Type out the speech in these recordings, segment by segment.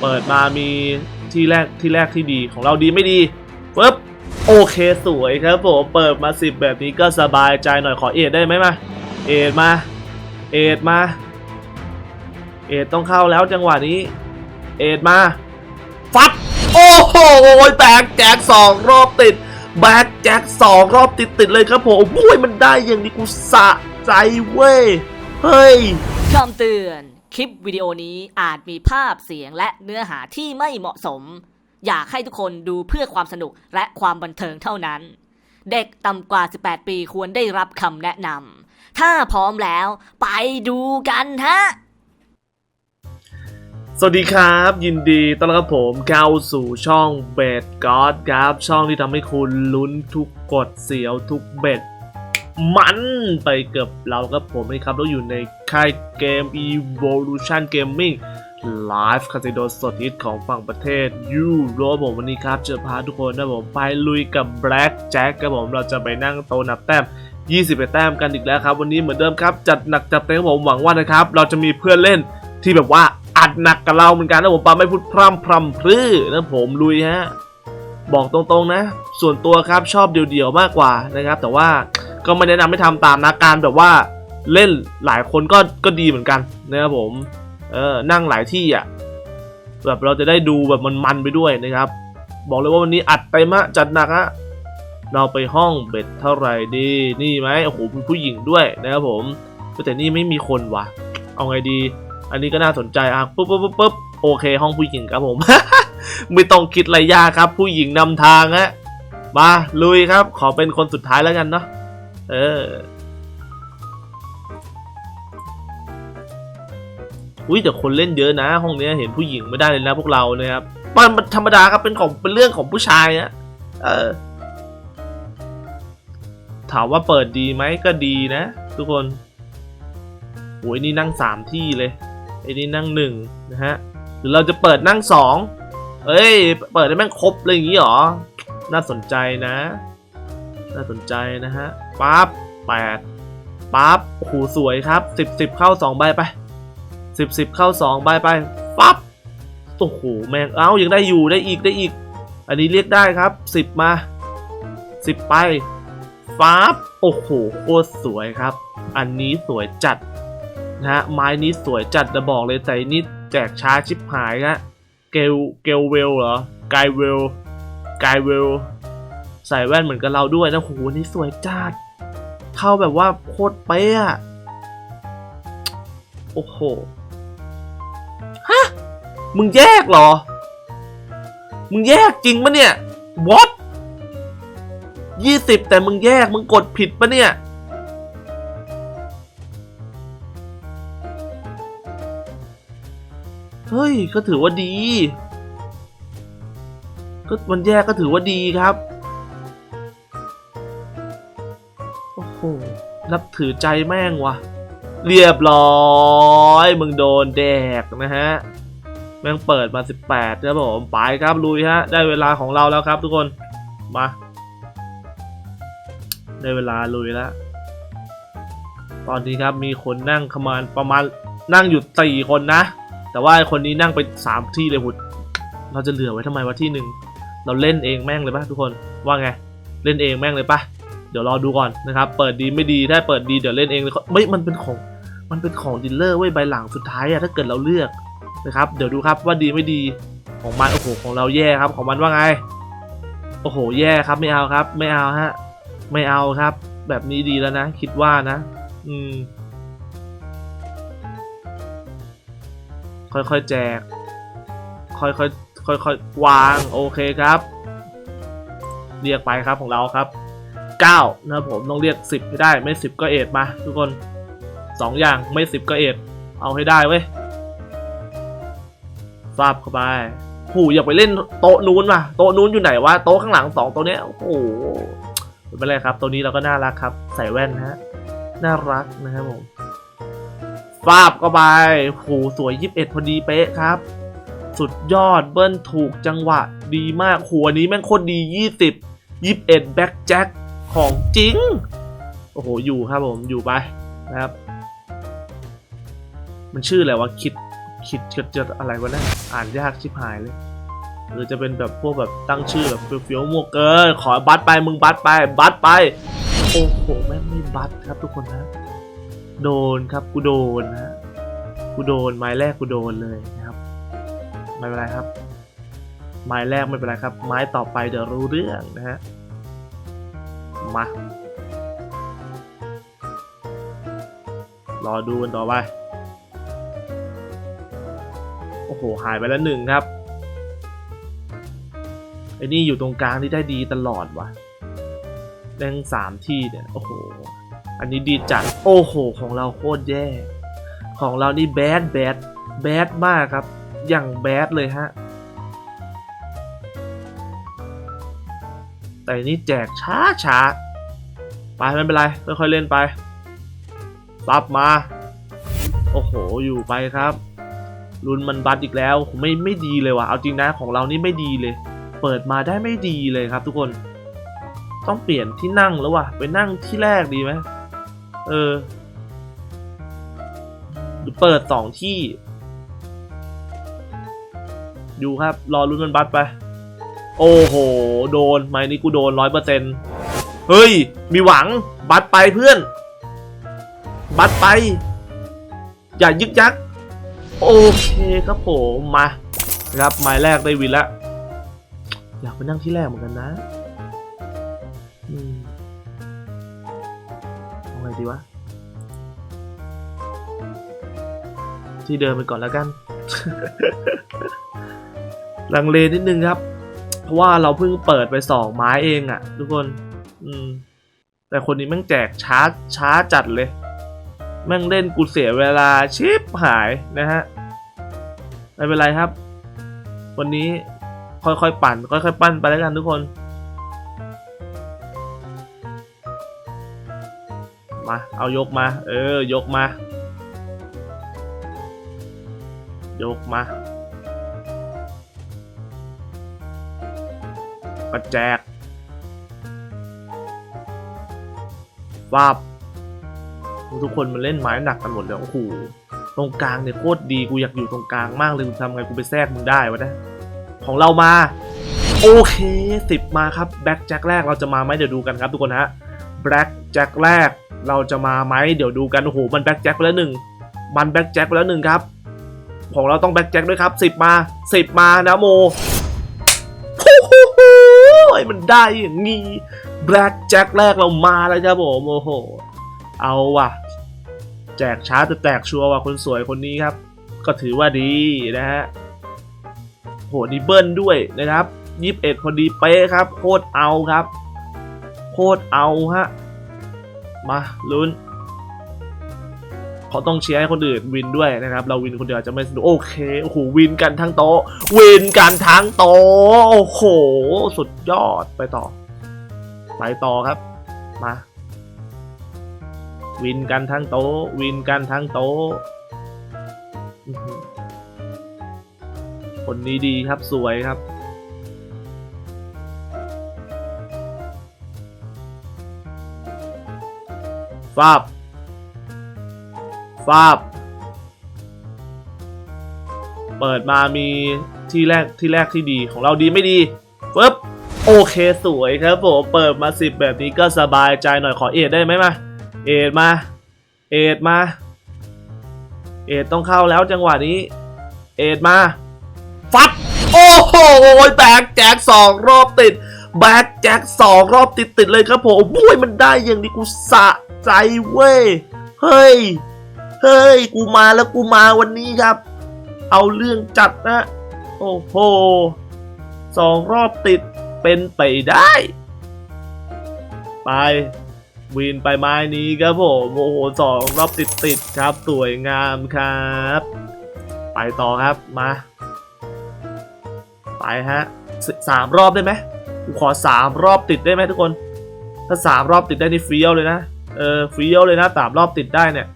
เปิดมามีที่แรกที่แรกที่ดีของเราดีไม่ดีปึ๊บโอเคสวยครับผมเปิดมาสิบแบบนี้ก็สบายใจหน่อยขอเอ็ดได้ไหมมาเอ็ดมาเอ็ดมาเอ็ดต้องเข้าแล้วจังหวะนี้ เอ็ดมา ฟัด โอ้โหแบกแจกสองรอบติดแบกแจกสองรอบติดติดเลยครับผมโอ้ยมันได้อย่างนี้กูสะใจเว้ย เฮ้ยคำเตือน คลิปวิดีโอนี้อาจมีภาพเสียงและเนื้อหาที่ไม่เหมาะสม อยากให้ทุกคนดูเพื่อความสนุกและความบันเทิงเท่านั้น เด็กต่ำกว่า 18 ปีควรได้รับคำแนะนำถ้าพร้อมแล้วไปดูกันฮะ สวัสดีครับ ยินดีต้อนรับผมเข้าสู่ช่องเบดกอดครับ ช่องที่ทำให้คุณลุ้นทุกกดเสียวทุกเบ็ด มันไปเกือบเราครับผมนะครับเราอยู่ในค่ายเกม Evolution Gaming Live คาสิโดสดฮิตของฝั่งประเทศยูโรปผมวันนี้ครับจะพาทุกคนนะผมไปลุยกับ Black Jack ครับผมเราจะไปนั่งโตะนับแต้ม 20 แต้มกันอีกแล้วครับ วันนี้เหมือนเดิมครับ จัดหนักจัดเต็มผมหวังว่านะครับ เราจะมีเพื่อนเล่นที่แบบว่าอัดหนักกับเราเหมือนกันนะผมปาไม่พูดพร่ำพร่ำพรื้นะผมลุยฮะบอกตรงๆนะ ส่วนตัวครับชอบเดี่ยวๆมากกว่านะครับ แต่ว่า ก็ไม่แนะนำให้ทำตามนะการแบบว่าเล่นหลายคนก็ก็ดีเหมือนกันนะครับผมเออนั่งหลายที่อะแบบเราจะได้ดูแบบมันๆไปด้วยนะครับ บอกเลยว่าวันนี้อัดไปมะจัดหนักฮะเราไปห้องเบ็ดเท่าไหร่ดีนี่ไหมโอ้โหมีผู้หญิงด้วยนะครับผมแต่นี่ไม่มีคนวะเอาไงดี อันนี้ก็น่าสนใจอะปุ๊บปุ๊บปุ๊บปุ๊บโอเค ห้องผู้หญิงครับผม ไม่ต้องคิดอะไรยากครับ ผู้หญิงนำทางฮะมาลุยครับ ขอเป็นคนสุดท้ายแล้วกันเนาะ เออ อุ้ยแต่คนเล่นเยอะนะ ห้องนี้เห็นผู้หญิงไม่ได้เลยนะพวกเรานะครับมันมันธรรมดาครับเป็นของเป็นเรื่องของผู้ชายอะเออ ถามว่าเปิดดีไหมก็ดีนะ ทุกคนโอ้ยนี่นั่งสามที่เลยไอ้นี่นั่งหนึ่งนะฮะหรือเราจะเปิดนั่งสองเอ้ย เปิดได้แม่งครบเลยอย่างงี้หรอ น่าสนใจนะ น่าสนใจนะฮะ ปั๊บแปดปั๊บโอ้โหสวยครับสิบสิบเข้าสองใบไปสิบสิบเข้าสองใบไปปั๊บโอ้โหแมงเอ้ายังได้อยู่ได้อีกได้อีก อันนี้เรียกได้ครับสิบมาสิบไปปั๊บโอ้โหโคตรสวยครับ อันนี้สวยจัดนะฮะไม้นี้สวยจัดจะบอกเลยแต่นี่แจกช้าชิบหายฮะเกลเกลเวลเหรอไกเวลไกเวลใส่แว่นเหมือนกับเราด้วยนะโหนี่สวยจัด เข้าแบบว่าโคตรเป๊ะอะโอ้โห ฮะ มึงแยกเหรอ มึงแยกจริงปะเนี่ย what ยี่สิบแต่มึงแยกมึงกดผิดปะเนี่ย เฮ้ย ก็ถือว่าดี ก็มันแยกก็ถือว่าดีครับ นับถือใจแม่งวะเรียบร้อยมึงโดนแดกนะฮะแม่งเปิดมา 18ครับผมไปครับลุยฮะ ได้เวลาของเราแล้วครับทุกคนมาได้เวลาลุยแล้ว ตอนนี้ครับมีคนนั่งประมาณประมาณนั่งอยู่สี่คนนะ แต่ว่าคนนี้นั่งไปสามที่เลยหุด เราจะเหลือไว้ทำไมวะที่หนึ่งเราเล่นเองแม่งเลยปะทุกคนว่าไง เล่นเองแม่งเลยปะ เดี๋ยวรอดูก่อนนะครับ เปิดดีไม่ดีถ้าเปิดดีเดี๋ยวเล่นเองเลยไม่มันเป็นของมันเป็นของดีลเลอร์เว้ยใบหลังสุดท้ายอะถ้าเกิดเราเลือกนะครับ เดี๋ยวดูครับว่าดีไม่ดีของมันโอ้โหของเราแย่ครับของมันว่าไง โอ้โหแย่ครับไม่เอาครับ ไม่เอาฮะไม่เอาครับ แบบนี้ดีแล้วนะ คิดว่านะ อืม ค่อยๆแจก ค่อยๆค่อยๆวาง โอเคครับ เรียกไปครับของเราครับ 9นะครับผมต้องเรียก 10ให้ได้ไม่ 10 ก็เอ็ดมา ทุกคน 2 อย่างไม่ 10 ก็เอ็ดเอาให้ได้เว้ยฟาบเข้าไปผู้อยากไปเล่นโต๊ะนู้นว่ะโต๊ะนู้นอยู่ไหนวะโต๊ะข้างหลังสองโต๊ะเนี้ยโอ้โหไม่เป็นไรครับตัวนี้เราก็น่ารักครับ ใส่แว่นนะฮะน่ารักนะครับผมฟาบเข้าไปโหสวย 21 พอดีเป๊ะครับ สุดยอดเบิ้ลถูกจังหวะดีมากหัวนี้แม่งโคตรดี 20 21 แบ็กแจ็ค ของจริง โอ้โห อยู่ครับผมอยู่ไปนะครับ มันชื่ออะไรวะคิดคิดจะจะอะไรวะเนี่ยอ่านยากชิบหายเลย หรือจะเป็นแบบพวกแบบตั้งชื่อแบบเฟี้ยวๆมวกเกินขอบัตรไปมึงบัตรไป บัตรไป โอ้โหแม่งไม่บัตรครับทุกคนนะโดนครับกูโดนนะกูโดนไม้แรกกูโดนเลยนะครับ ไม่เป็นไรครับ ไม้แรกไม่เป็นไรครับ ไม้ต่อไปเดี๋ยวรู้เรื่องนะฮะ มา รอดูกันต่อไป โอ้โห หายไปแล้วหนึ่งครับ ไอ้นี่อยู่ตรงกลางที่ได้ดีตลอดวะแม่งสามที่เนี่ย โอ้โห อันนี้ดีจัด โอ้โห ของเราโคตรแย่ ของเรานี่แบดแบดแบดมากครับ อย่างแบดเลยฮะ แต่นี่แจกช้าช้าไปไม่เป็นไรค่อยๆเล่นไปซับมา โอ้โหอยู่ไปครับรุนมันบัตอีกแล้วไม่ไม่ดีเลยว่ะเอาจริงนะของเรานี่ไม่ดีเลย เปิดมาได้ไม่ดีเลยครับ ทุกคน ต้องเปลี่ยนที่นั่งแล้วว่ะไปนั่งที่แรกดีไหมเออหรือเปิดสองที่อยู่ครับ รอรุนมันบัตไป โอ้โห โดนไม้นี้กูโดนร้อยเปอร์เซ็นต์เฮ้ย มีหวัง บัตรไปเพื่อน บัตรไป อย่ายึกยัก โอเคครับผมมาครับไม้แรกได้วินล้วอยากไปนั่งที่แรกเหมือนกันนะอืมเอาไงดีวะ ที่เดิมไปก่อนแล้วกัน ลังเลนิดนึงครับ ราะว่าเราเพิ่งเปิดไปสองไม้เองอะ่ะ ทุกคน อืม แต่คนนี้แม่งแจกช้าช้าจัดเลย แม่งเล่นกูเสียเวลาชิบหายนะฮะ ไม่เป็นไรครับ วันนี้ค่อยๆปั่น ค่อยๆ ปั้นไปแล้วกันทุกคน มา เอายกมา เออ ยกมา ยกมา กระแจกฟาบทุกคนมันเล่นไม้หนักกันหมดเลยโอ้โหตรงกลางเนี่ยโคตรดีกูอยากอยู่ตรงกลางมากเลยกูทำไงกูไปแทรกมึงได้วะเนะของเรามา โอเคสิบมาครับแบ็กแจ็คแรกเราจะมาไหมเดี๋ยวดูกันครับทุกคนฮะแบ็กแจ็คแรกเราจะมาไหมเดี๋ยวดูกันโอ้โหมันแบ็กแจ็คไปแล้วหนึ่งมันแบ็กแจ็คไปแล้วหนึ่งครับ ของเราต้องแบ็กแจ็คด้วยครับสิบมาสิบมานะโม โอ้โหมันได้อย่างนี้แบล็กแจ็คแรกเรามาแล้วครับผมโอ้โห เอาว่ะ แจกช้าแต่แตกชัวร์ว่ะคนสวยคนนี้ครับ ก็ถือว่าดีนะฮะโหนี่เบิ้ลด้วยนะครับยี่สิบเอ็ดพอดีเป๊ะครับ โคตรเอาครับ โคตรเอาฮะ มาลุ้น เขาต้องเชียร์ให้คนอื่นวินด้วยนะครับ เราวินคนเดียวจะไม่สนุกโอเคโอ้โหวินกันทั้งโต๊ะ วินกันทั้งโต๊ะโอ้โหสุดยอดไปต่อ ไปต่อครับมาวินกันทั้งโต๊ะ วินกันทั้งโต๊ะคนนี้ดีครับสวยครับฟาบ ฟาบ เปิดมามีที่แรกที่แรกที่ดีของเราดีไม่ดีปึ๊บโอเคสวยครับผมเปิดมาสิบแบบนี้ก็สบายใจหน่อยขอเอ็ดได้ไหมมาเอ็ดมาเอ็ดมาเอ็ดต้องเข้าแล้วจังหวะนี้ เอ็ดมาฟัดโอ้โหแบกแจ็คสองรอบติดแบกแจ็คสองรอบติดติดเลยครับผมบุ้ยมันได้อย่างนี้กูสะใจเว้ยเฮ้ย เฮ้ย กูมาแล้วกูมาวันนี้ครับ เอาเรื่องจัดนะ โอ้โหสองรอบติดเป็นไปได้ ไปวินไปไม้นี้ครับผมโอ้โหสองรอบติดติดครับ สวยงามครับ ไปต่อครับมา ไปฮะสสามรอบได้ไหมกูขอสามรอบติดได้ไหมทุกคน ถ้าสามรอบติดได้นี่เฟี้ยวเลยนะ เออเฟี้ยวเลยนะสามรอบติดได้เนี่ย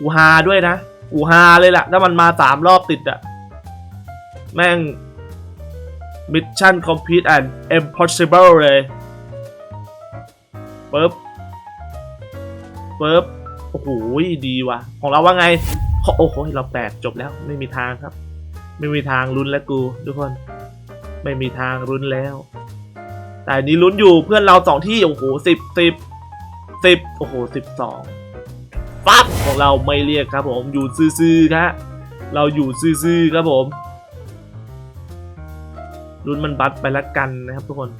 กูฮาด้วยนะ กูฮาเลยแหละถ้ามันมาสามรอบติดอะแม่ง Mission Complete and Impossible เลยปึ๊บปึ๊บโอ้โหดีว่ะ ของเราว่าไง โอ้โหเราแปดจบแล้วไม่มีทางครับ ไม่มีทางลุ้นแล้วกู ทุกคน ไม่มีทางลุ้นแล้ว แต่นนี้ลุ้นอยู่เพื่อนเราสองที่ โอ้โหสิบสิบสิบโอ้โหสิบสอง ปั๊บของเราไม่เรียกครับผมอยู่ซื่อๆครับเราอยู่ซื่อๆครับผมลุ้นมันบัตไปละกันนะครับทุกคน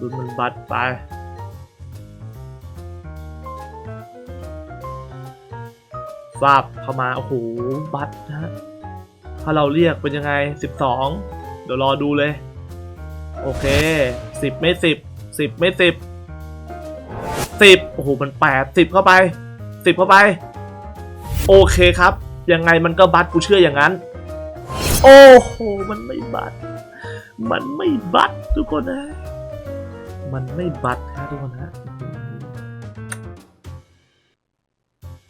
ลุ้นมันบัตไปฟาบเข้ามาโอ้โหบัตนะฮะถ้าเราเรียกเป็นยังไง 12 เดี๋ยวรอดูเลย โอเค 10 ไม่ 10 10 ไม่ 10 10โอ้โหมัน8 10เข้าไป10เข้าไป โอเคครับ ยังไงมันก็บัตรกูเชื่ออย่างนั้น โอ้โหมันไม่บัตรมันไม่บัตรทุกคนนะ มันไม่บัตรครับทุกคนนะ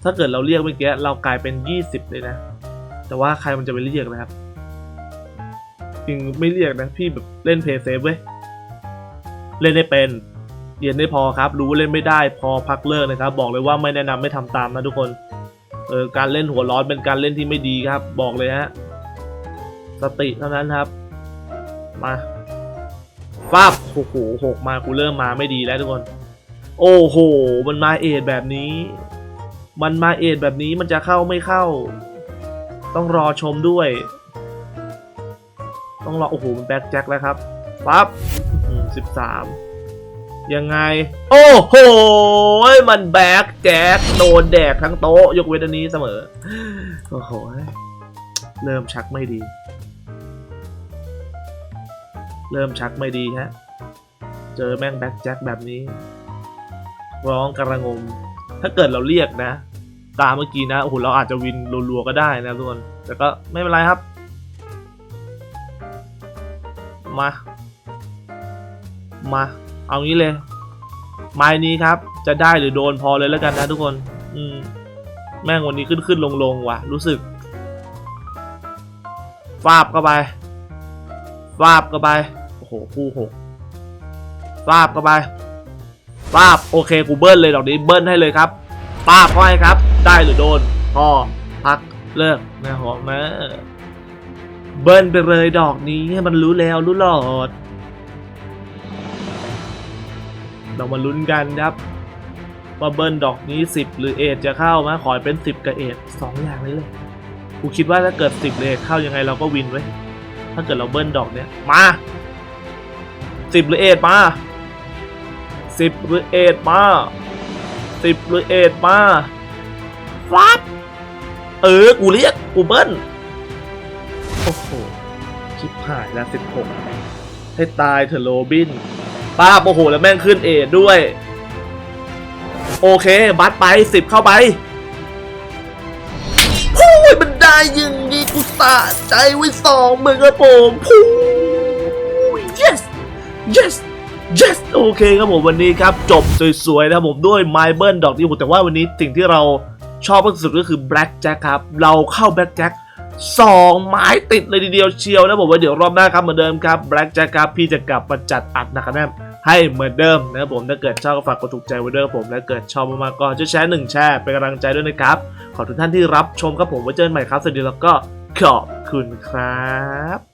ถ้าเกิดเราเรียกเมื่อกี้เรากลายเป็น20เลยนะ แต่ว่าใครมันจะไปเรียกนะครับจริงไม่เรียกนะพี่แบบเล่นเพย์เซฟเว้ย เล่นได้เป็น รียนได้พอครับ รู้ว่าเล่นไม่ได้พอพักเลิกนะครับ บอกเลยว่าไม่แนะนำไม่ทำตามนะทุกคนเออการเล่นหัวร้อนเป็นการเล่นที่ไม่ดีครับ บอกเลยฮะสติเท่านั้นครับ มาฟาบโอ้โหหกมากูเริ่มมาไม่ดีแล้วทุกคน โอ้โห มันมาเอดแบบนี้ มันมาเอดแบบนี้มันจะเข้าไม่เข้า ต้องรอชมด้วย ต้องรอโอ้โหมันแบ็คแจ็คแล้วครับปั๊บสิบสาม ยังไง โอ้โห มันแบ็คแจ็คโดนแดกทั้งโต๊ะ ยกเว้นอันนี้เสมอ โอ้โห เริ่มชักไม่ดี เริ่มชักไม่ดีฮะ เจอแม่งแบ็คแจ็คแบบนี้ ร้องกระงม ถ้าเกิดเราเรียกนะ ตามเมื่อกี้นะ โอ้โห เราอาจจะวินรัวๆก็ได้นะทุกคน แต่ก็ไม่เป็นไรครับ มา มา เอางี้เลย ไม้นี้ครับ จะได้หรือโดนพอเลยแล้วกันนะทุกคน อืม แม่งวันนี้ขึ้นขึ้นลงลงว่ะ รู้สึกฟาบเข้าไปฟาบเข้าไป โอ้โห คู่หกฟาบเข้าไปฟาบโอเค กูเบิ้ลเลยดอกนี้เบิ้ลให้เลยครับปาบเข้าให้ครับ ได้หรือโดนพอพักเลิกนะหอมนะเบิ้ลไปเลยดอกนี้ให้มันรู้แล้วรู้หลอด เรามาลุ้นกันครับว่าเบิ้ลดอกนี้ 10 หรือเอทจะเข้าไหมขอให้เป็น 10 กับเอทสองอย่างนี้เลยกูคิดว่าถ้าเกิด 10หรือเอทเข้ายังไงเราก็วินไว้ถ้าเกิดเราเบิ้ลดอกเนี้ยมา 10 หรือเอทมา 10 หรือเอทมา 10 หรือเอทมาฟับเออ กูเรียก กูเบิ้ลโอ้โหชิบหายแล้ว 16 ให้ตายเถอะโรบิน ป้าโอ้โหแล้วแม่งขึ้นเอทด้วย โอเค บัตไป10เข้าไปโอ้ยมันได้ยังนี้กูสะใจไว้สองหมื่นครับผมพูย yes yes yes โอเคครับผมวันนี้ครับ จบสวยๆนะผมด้วยไมเบิลดอกนี้ผมแต่ว่าวันนี้สิ่งที่เราชอบมากที่สุดก็คือ Black Jack ครับ เราเข้า Black Jack สองไม้ติดเลยทีเดียวเชียวนะผมว่าเดี๋ยวรอบหน้าครับเหมือนเดิมครับ Black Jack ครับพี่จะกลับมาจัดอัดหนักแน่น ให้เหมือนเดิมนะครับผมถ้าเกิดชอบก็ฝากกดถูกใจไว้ด้วยครับผมและเกิดชอบมากๆก็ช่วยแชร์หนึ่งแชร์เป็นกำลังใจด้วยนะครับขอบทุกท่านที่รับชมครับผมไว้เจอกันใหม่ครับสวัสดีแล้วก็ขอบคุณครับ